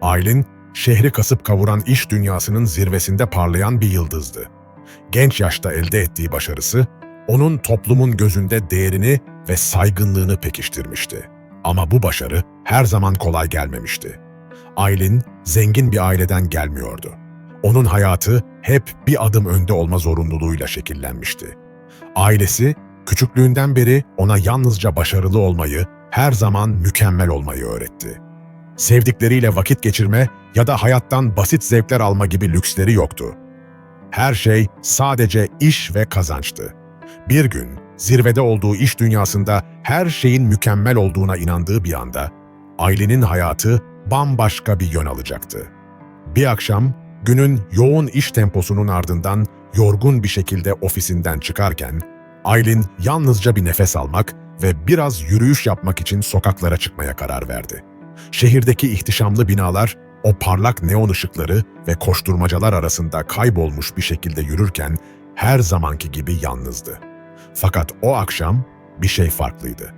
Aylin, şehri kasıp kavuran iş dünyasının zirvesinde parlayan bir yıldızdı. Genç yaşta elde ettiği başarısı, onun toplumun gözünde değerini ve saygınlığını pekiştirmişti. Ama bu başarı her zaman kolay gelmemişti. Aylin, zengin bir aileden gelmiyordu. Onun hayatı hep bir adım önde olma zorunluluğuyla şekillenmişti. Ailesi, küçüklüğünden beri ona yalnızca başarılı olmayı, her zaman mükemmel olmayı öğretti. Sevdikleriyle vakit geçirme ya da hayattan basit zevkler alma gibi lüksleri yoktu. Her şey sadece iş ve kazançtı. Bir gün zirvede olduğu iş dünyasında her şeyin mükemmel olduğuna inandığı bir anda Aylin'in hayatı bambaşka bir yön alacaktı. Bir akşam günün yoğun iş temposunun ardından yorgun bir şekilde ofisinden çıkarken Aylin yalnızca bir nefes almak ve biraz yürüyüş yapmak için sokaklara çıkmaya karar verdi. Şehirdeki ihtişamlı binalar, o parlak neon ışıkları ve koşturmacalar arasında kaybolmuş bir şekilde yürürken her zamanki gibi yalnızdı. Fakat o akşam bir şey farklıydı.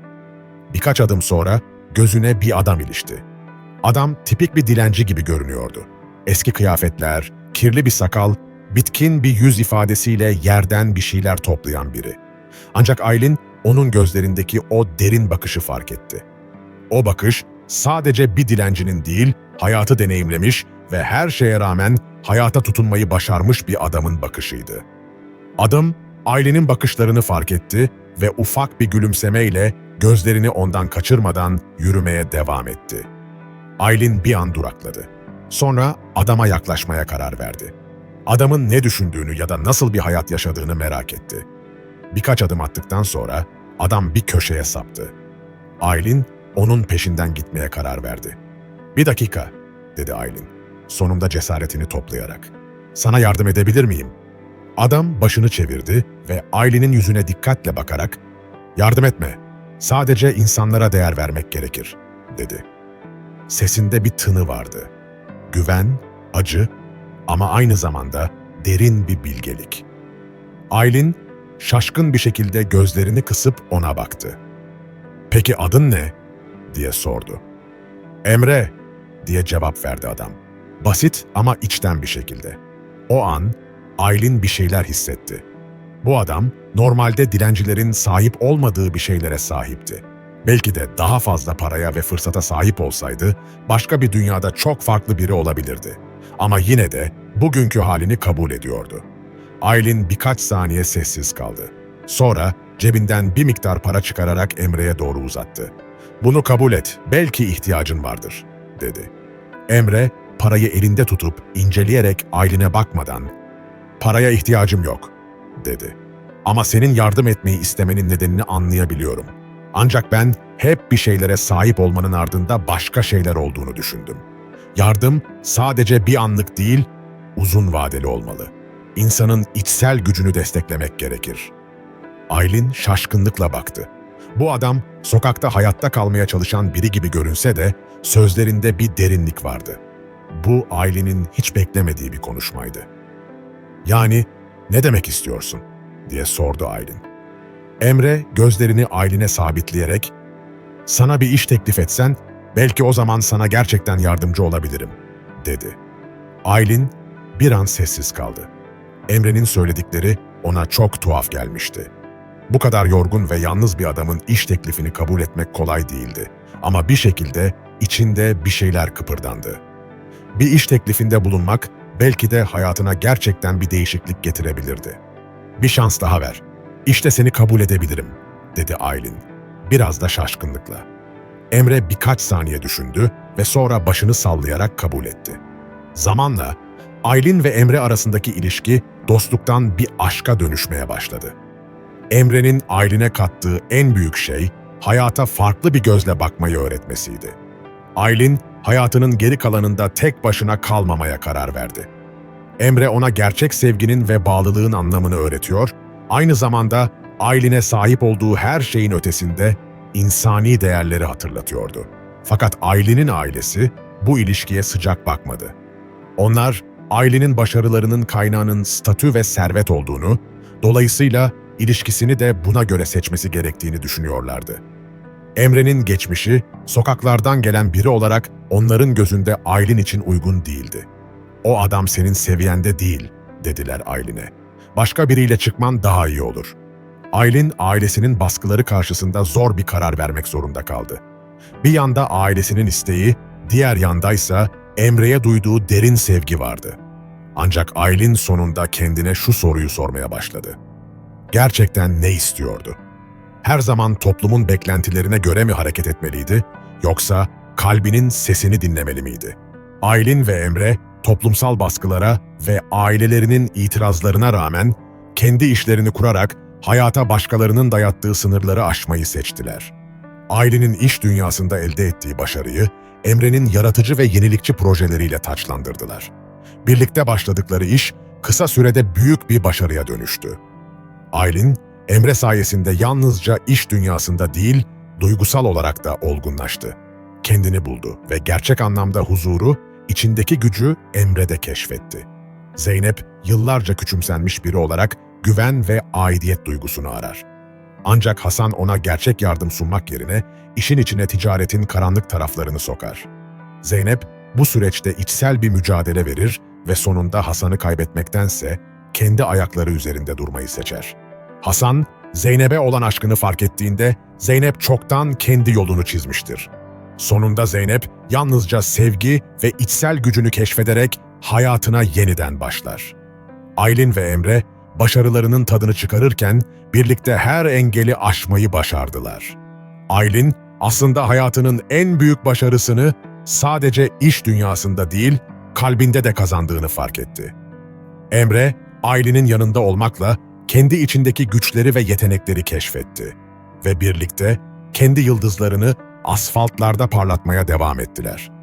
Birkaç adım sonra gözüne bir adam ilişti. Adam tipik bir dilenci gibi görünüyordu. Eski kıyafetler, kirli bir sakal, bitkin bir yüz ifadesiyle yerden bir şeyler toplayan biri. Ancak Aylin onun gözlerindeki o derin bakışı fark etti. O bakış sadece bir dilencinin değil, hayatı deneyimlemiş ve her şeye rağmen hayata tutunmayı başarmış bir adamın bakışıydı. Adam, Aylin'in bakışlarını fark etti ve ufak bir gülümsemeyle gözlerini ondan kaçırmadan yürümeye devam etti. Aylin bir an durakladı. Sonra adama yaklaşmaya karar verdi. Adamın ne düşündüğünü ya da nasıl bir hayat yaşadığını merak etti. Birkaç adım attıktan sonra adam bir köşeye saptı. Aylin onun peşinden gitmeye karar verdi. Bir dakika, dedi Aylin, sonunda cesaretini toplayarak. Sana yardım edebilir miyim? Adam başını çevirdi ve Aylin'in yüzüne dikkatle bakarak, yardım etme, sadece insanlara değer vermek gerekir, dedi. Sesinde bir tını vardı. Güven, acı ama aynı zamanda derin bir bilgelik. Aylin, şaşkın bir şekilde gözlerini kısıp ona baktı. Peki adın ne? Diye sordu. Emre diye cevap verdi adam. Basit ama içten bir şekilde. O an Aylin bir şeyler hissetti. Bu adam normalde dilencilerin sahip olmadığı bir şeylere sahipti. Belki de daha fazla paraya ve fırsata sahip olsaydı başka bir dünyada çok farklı biri olabilirdi. Ama yine de bugünkü halini kabul ediyordu. Aylin birkaç saniye sessiz kaldı. Sonra cebinden bir miktar para çıkararak Emre'ye doğru uzattı. Bunu kabul et, belki ihtiyacın vardır, dedi. Emre, parayı elinde tutup inceleyerek Aylin'e bakmadan, paraya ihtiyacım yok, dedi. Ama senin yardım etmeyi istemenin nedenini anlayabiliyorum. Ancak ben hep bir şeylere sahip olmanın ardında başka şeyler olduğunu düşündüm. Yardım sadece bir anlık değil, uzun vadeli olmalı. İnsanın içsel gücünü desteklemek gerekir. Aylin şaşkınlıkla baktı. Bu adam sokakta hayatta kalmaya çalışan biri gibi görünse de sözlerinde bir derinlik vardı. Bu Aylin'in hiç beklemediği bir konuşmaydı. Yani ne demek istiyorsun? diye sordu Aylin. Emre gözlerini Aylin'e sabitleyerek sana bir iş teklif etsen belki o zaman sana gerçekten yardımcı olabilirim dedi. Aylin bir an sessiz kaldı. Emre'nin söyledikleri ona çok tuhaf gelmişti. Bu kadar yorgun ve yalnız bir adamın iş teklifini kabul etmek kolay değildi. Ama bir şekilde içinde bir şeyler kıpırdandı. Bir iş teklifinde bulunmak belki de hayatına gerçekten bir değişiklik getirebilirdi. Bir şans daha ver. İşte seni kabul edebilirim, dedi Aylin. Biraz da şaşkınlıkla. Emre birkaç saniye düşündü ve sonra başını sallayarak kabul etti. Zamanla Aylin ve Emre arasındaki ilişki dostluktan bir aşka dönüşmeye başladı. Emre'nin Aylin'e kattığı en büyük şey hayata farklı bir gözle bakmayı öğretmesiydi. Aylin hayatının geri kalanında tek başına kalmamaya karar verdi. Emre ona gerçek sevginin ve bağlılığın anlamını öğretiyor, aynı zamanda Aylin'e sahip olduğu her şeyin ötesinde insani değerleri hatırlatıyordu. Fakat Aylin'in ailesi bu ilişkiye sıcak bakmadı. Onlar Aylin'in başarılarının kaynağının statü ve servet olduğunu, dolayısıyla ilişkisini de buna göre seçmesi gerektiğini düşünüyorlardı. Emre'nin geçmişi, sokaklardan gelen biri olarak onların gözünde Aylin için uygun değildi. O adam senin seviyende değil, dediler Aylin'e. Başka biriyle çıkman daha iyi olur. Aylin, ailesinin baskıları karşısında zor bir karar vermek zorunda kaldı. Bir yanda ailesinin isteği, diğer yandaysa Emre'ye duyduğu derin sevgi vardı. Ancak Aylin sonunda kendine şu soruyu sormaya başladı. Gerçekten ne istiyordu? Her zaman toplumun beklentilerine göre mi hareket etmeliydi, yoksa kalbinin sesini dinlemeli miydi? Aylin ve Emre, toplumsal baskılara ve ailelerinin itirazlarına rağmen kendi işlerini kurarak hayata başkalarının dayattığı sınırları aşmayı seçtiler. Aylin'in iş dünyasında elde ettiği başarıyı Emre'nin yaratıcı ve yenilikçi projeleriyle taçlandırdılar. Birlikte başladıkları iş kısa sürede büyük bir başarıya dönüştü. Aylin, Emre sayesinde yalnızca iş dünyasında değil, duygusal olarak da olgunlaştı. Kendini buldu ve gerçek anlamda huzuru, içindeki gücü Emre'de keşfetti. Zeynep, yıllarca küçümsenmiş biri olarak güven ve aidiyet duygusunu arar. Ancak Hasan ona gerçek yardım sunmak yerine işin içine ticaretin karanlık taraflarını sokar. Zeynep bu süreçte içsel bir mücadele verir ve sonunda Hasan'ı kaybetmektense kendi ayakları üzerinde durmayı seçer. Hasan, Zeynep'e olan aşkını fark ettiğinde Zeynep çoktan kendi yolunu çizmiştir. Sonunda Zeynep yalnızca sevgi ve içsel gücünü keşfederek hayatına yeniden başlar. Aylin ve Emre başarılarının tadını çıkarırken birlikte her engeli aşmayı başardılar. Aylin aslında hayatının en büyük başarısını sadece iş dünyasında değil, kalbinde de kazandığını fark etti. Emre, Aylin'in yanında olmakla kendi içindeki güçleri ve yetenekleri keşfetti ve birlikte kendi yıldızlarını asfaltlarda parlatmaya devam ettiler.